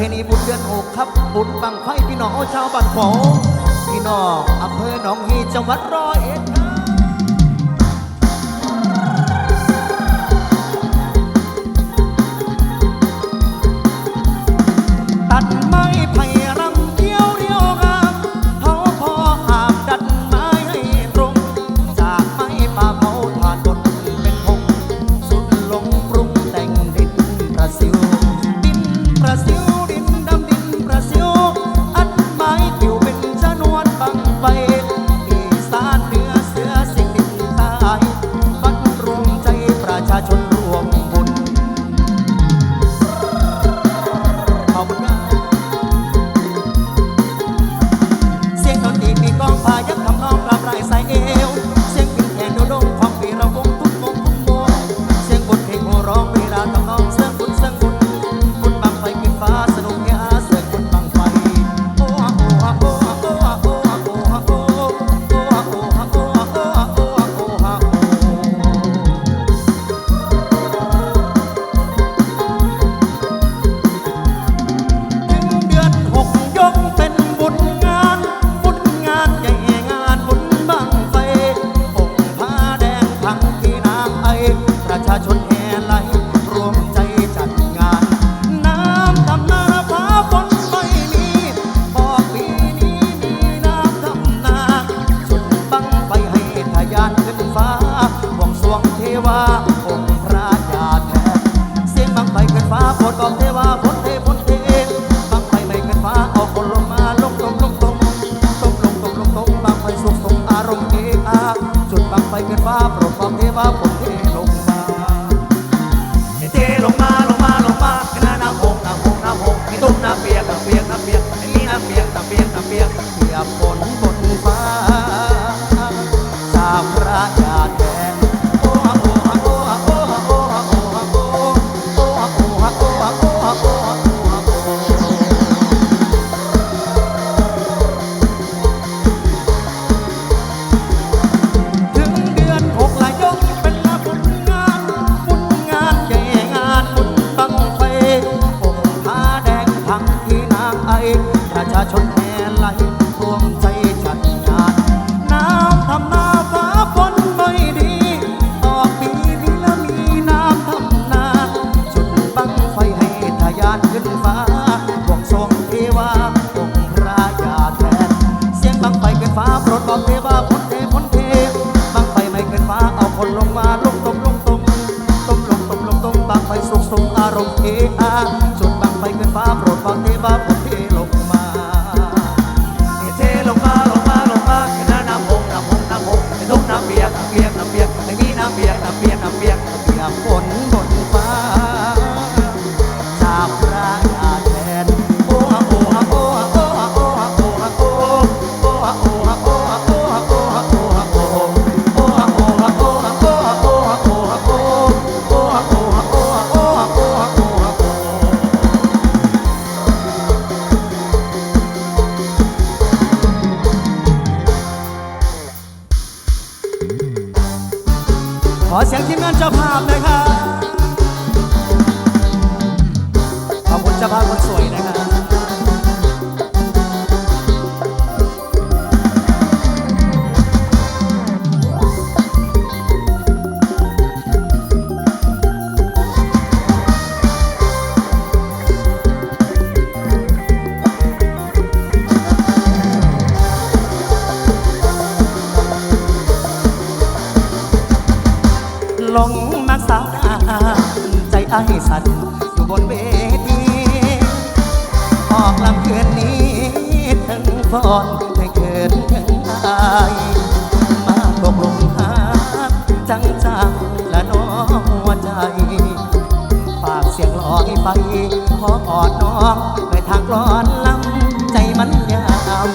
เพณีบุญเดือนหกครับ บุญบังไฟพี่น้องชาวบ้านของพี่น้องอำเภอหนองฮีจังหวัดร้อยเอ็ด เสียงทีมงานเจ้าภาพนะครับขอบคุณเจ้าภาพคนสวย อดน้องด้ทางกลอนลำใจมันยาว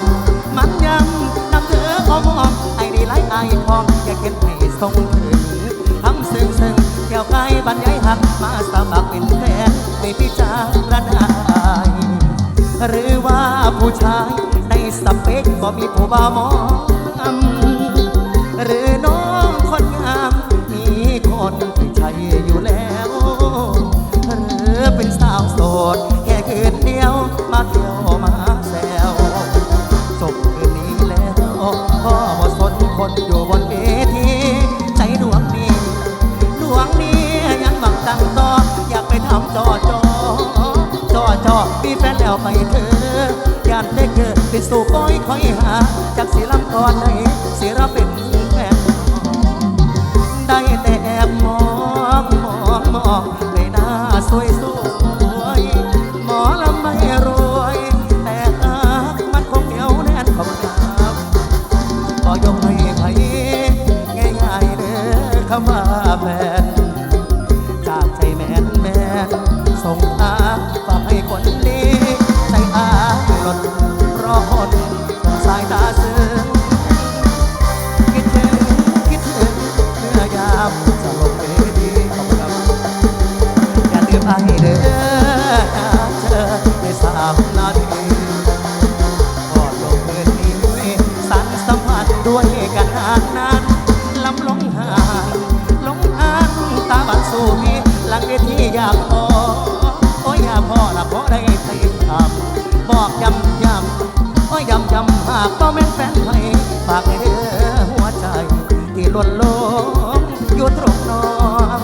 มันยำนำเธออ้อมอ้มไอ้ดีไล่ไอ้ทองอยากเข็นให้ทรงถึงทำซึ้งซึ้งเกี่ยวไกลบรรยายหักมาสมัครเป็นแฟนในพิจารณาหรือว่าผู้ชายในสเปกก็มีผู้บ่าวมองหรือน้องคนงามมีคนที่ใช่อยู่แล้ว ไปเธอยานได้เกเป็นสู่ก้อยคอยหา จากสีลำก่อนไหนสีรัเป็นแฟนได้แต่แอบมองมองมองในหน้าสวย หลังเวทีอยากพอโอ้ยอยากพอละพอได้ไปทำบอกย้ำย้ำโอ้ยย้ำย้ำหากบ่แม่นแฟนไทยฝากให้เด้อหัวใจที่ล้นลงอยู่ตรงน้อง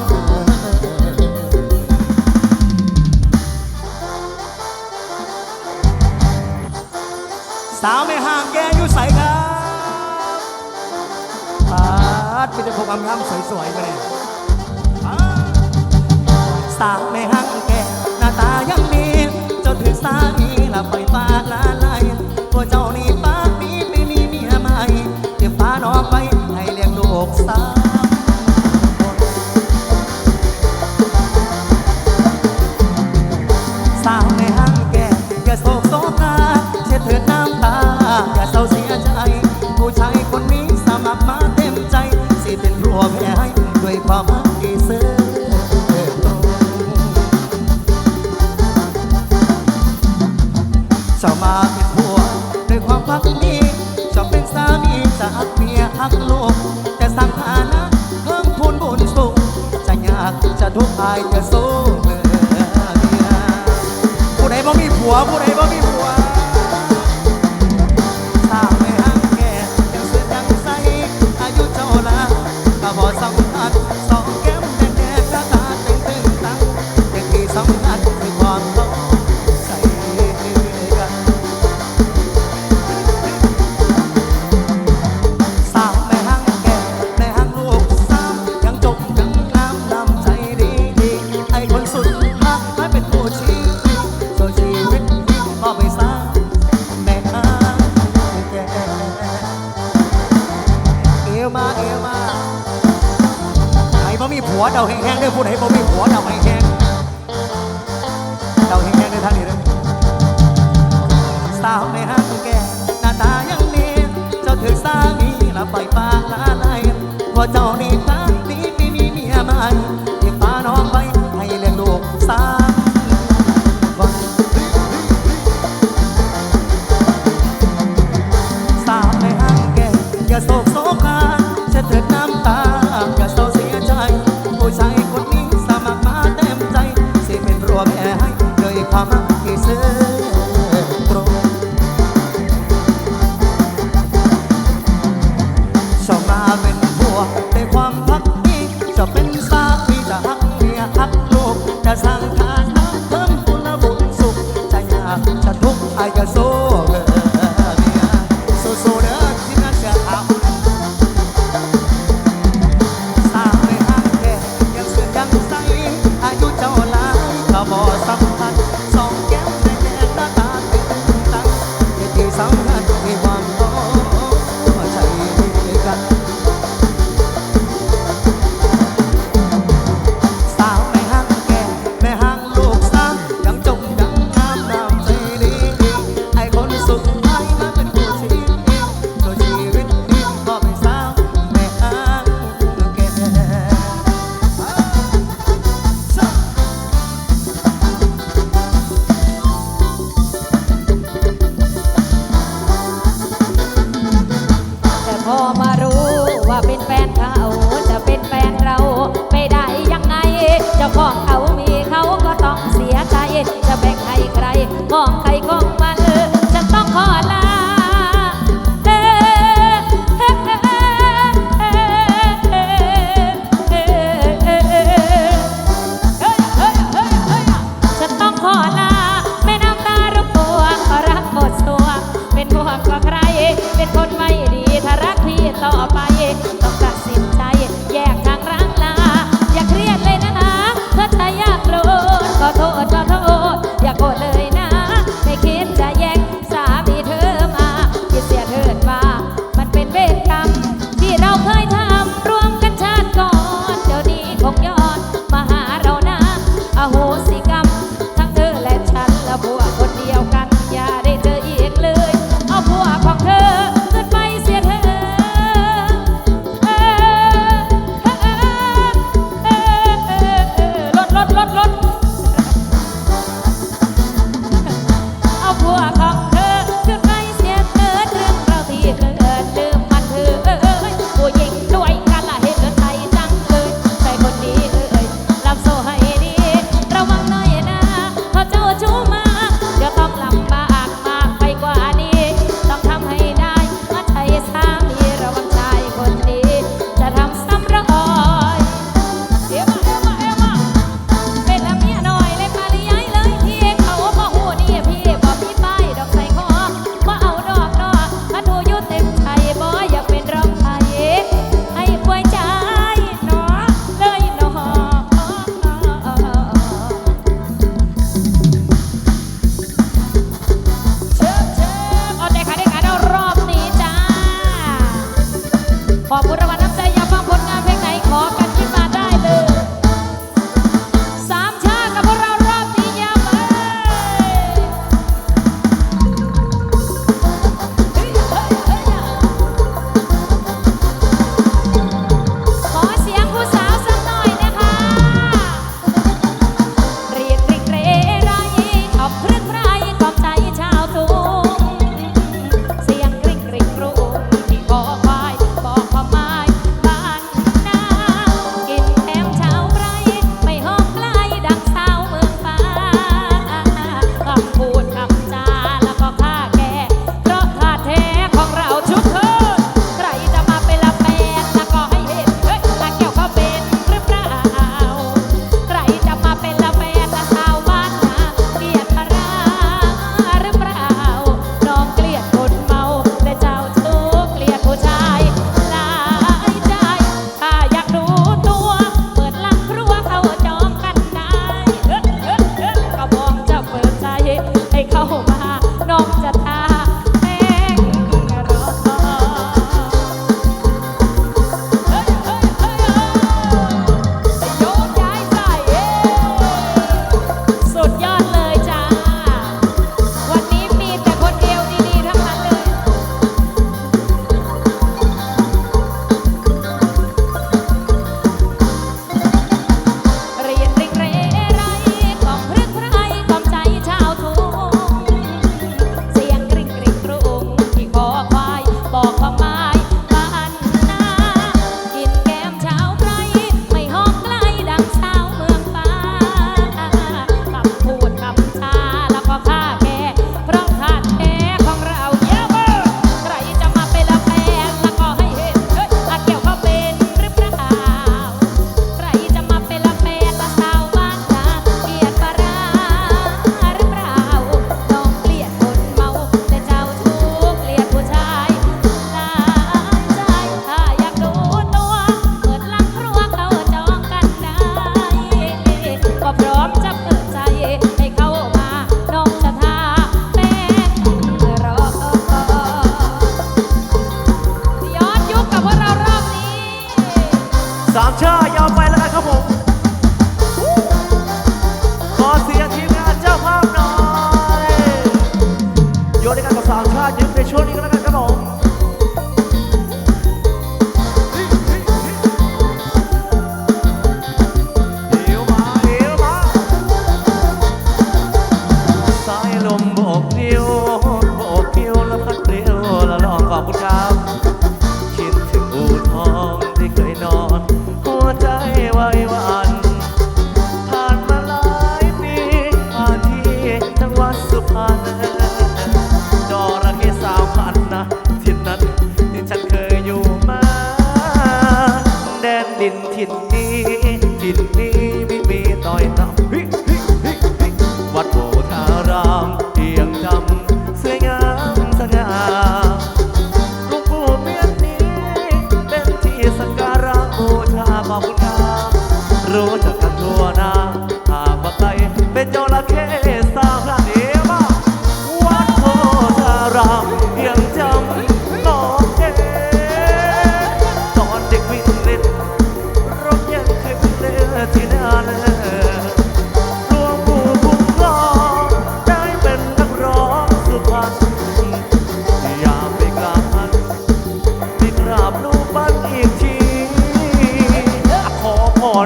สาวไม่ห่างแกอยู่ใสครับปาดมีแต่พวกงามๆสวยๆไปเลย ตาไม่หักแก่หน้าตายังดีเจนาถือสามีละไปฟ้าละลายตัวเจ้านี่ป้ามีไม่มีเมียใหม่เก็บฟ้าน้องไปให้เลี้ยงลูกสาว hot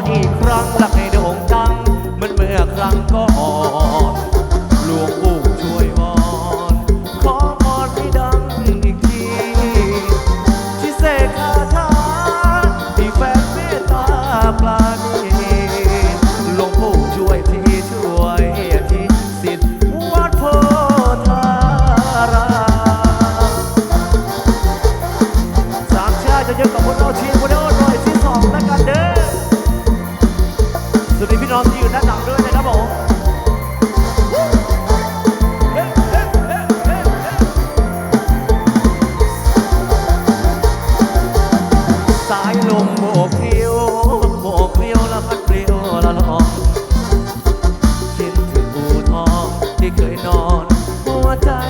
morning.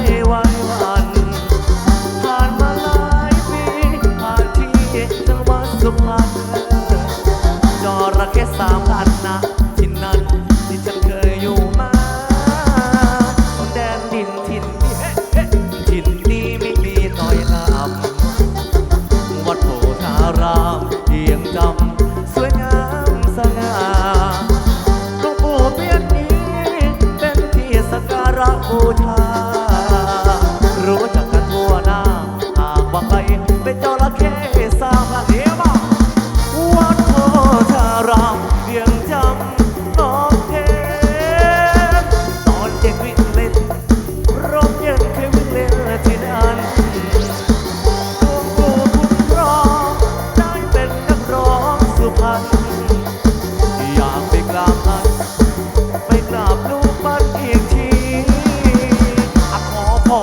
wa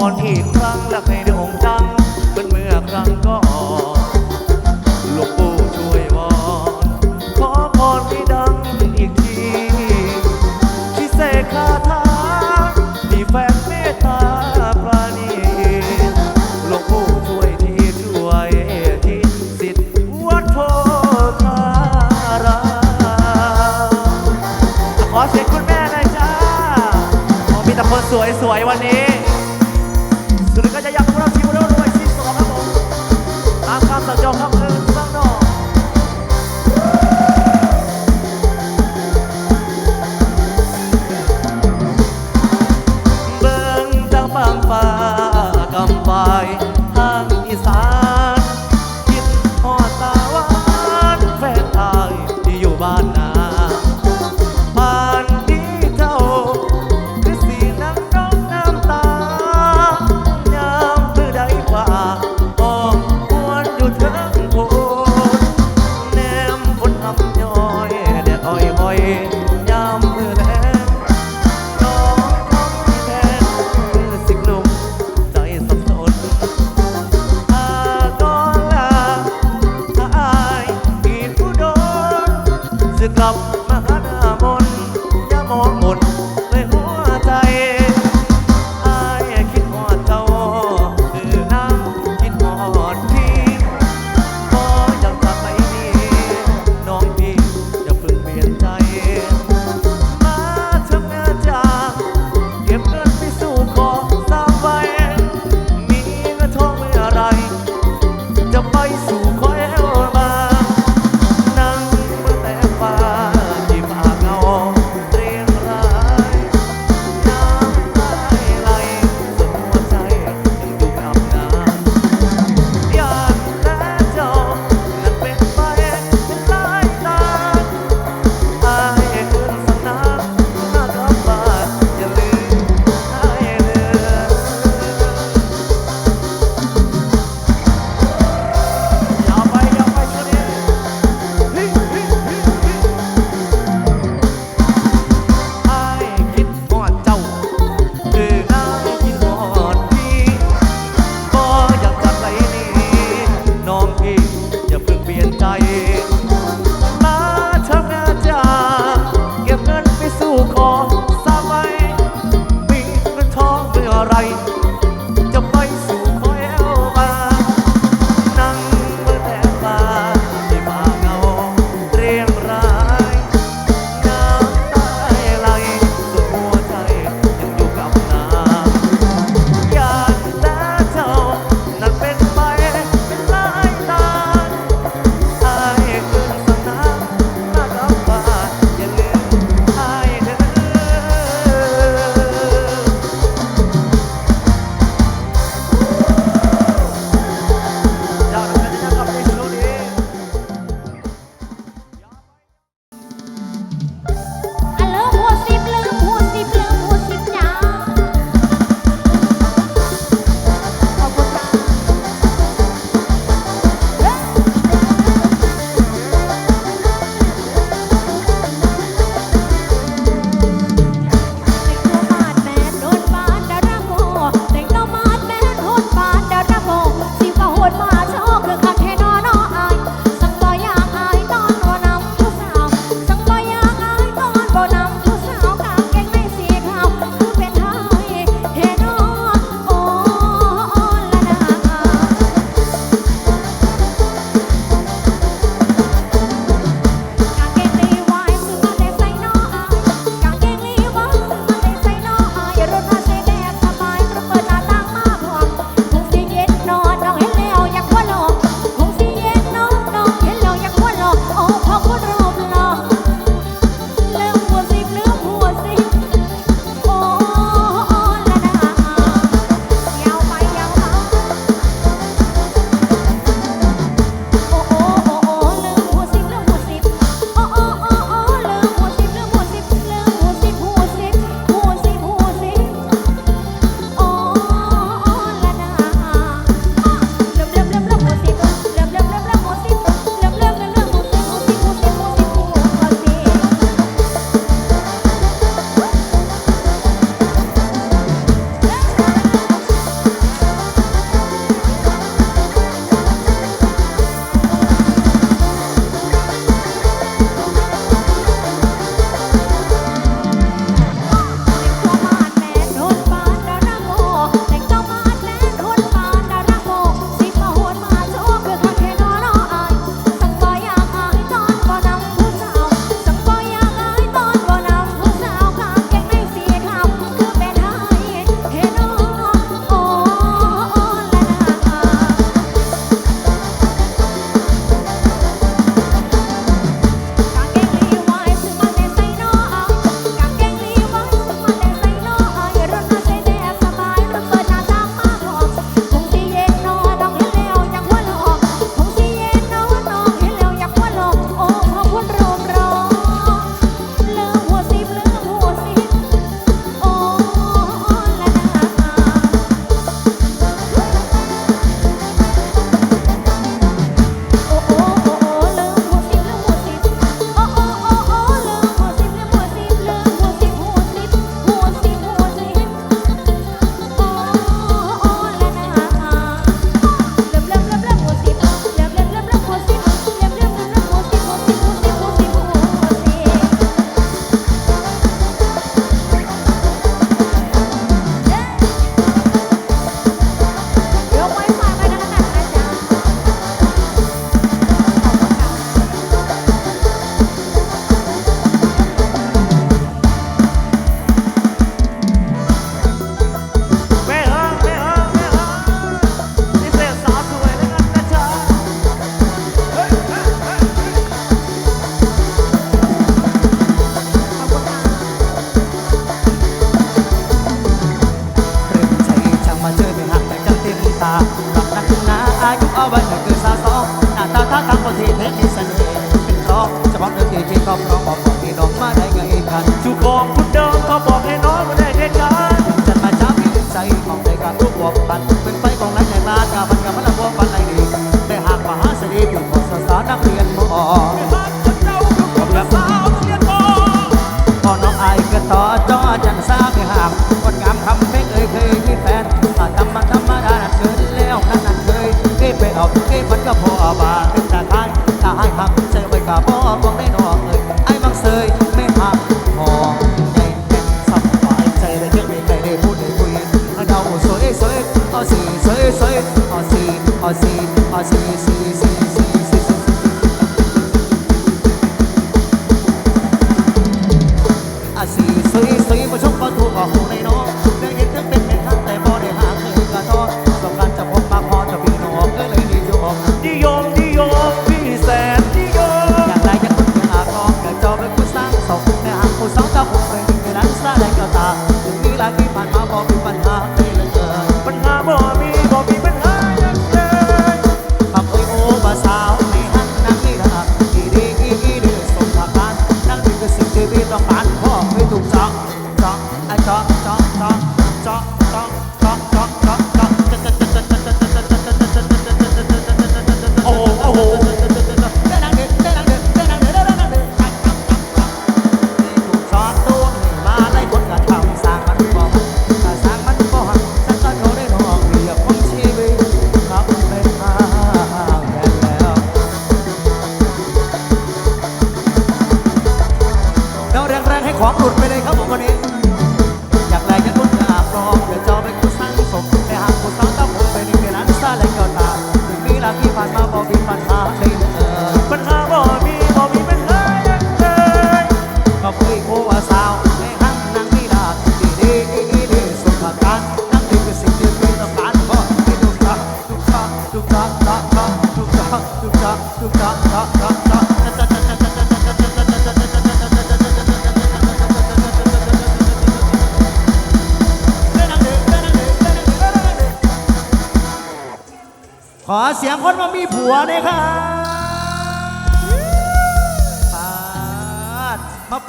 รที่ครั้งละเคยโด่งดังเป็นเมื่อครั้งก่อนหลวงปู่ช่วยวอนขอพรให้ดังอีกทีที่เสกคาถาที่แฝงเมตตาปราณีหลวงปู่ช่วยที่ช่วยทีสิทธิ์วัดโพธารามขอเสียงคุณแม่หน่อยจ้าขอมีแต่คนสวยๆวันนี้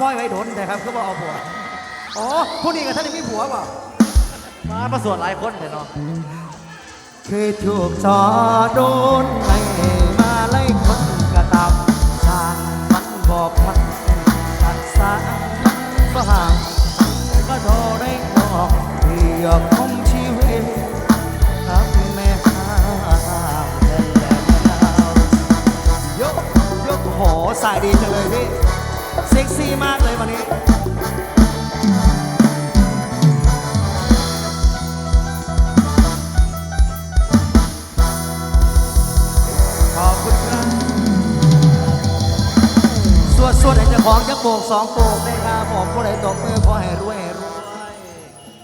ปล่อยไว้โดนนะครับก็บอกเอาผัวอ๋อผู้นี้กับท่านมีผัวเปล่ามาประสวดหลายคนเลยเนาะเคยถูกจอโดนไล่มาไล่คนกระตับชางมันบอกพันตัดสาก็ห่างก็โทอได้บอกเรียบคงชีวิตทั้งแม่ห้าและแล้วยกยกหอสายดี ซี่มากเลยวันนี้สวดสวดให้เจ้าของจะโบกสองโบกได้ครับผมผู้ใดตกมือขอให้รวยให้รวย